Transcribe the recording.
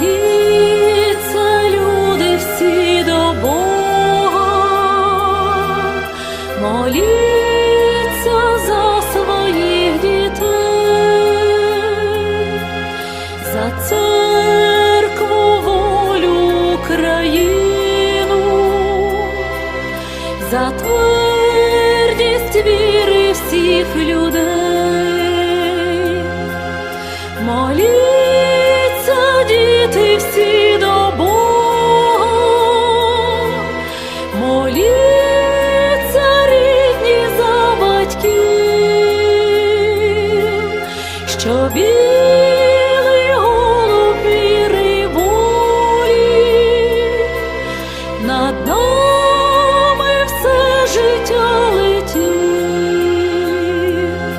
Моліться, люди всі до Бога, моліться за своїх дітей, за церкву волю Україну, за твердість віри всіх людей. Моліться, chover.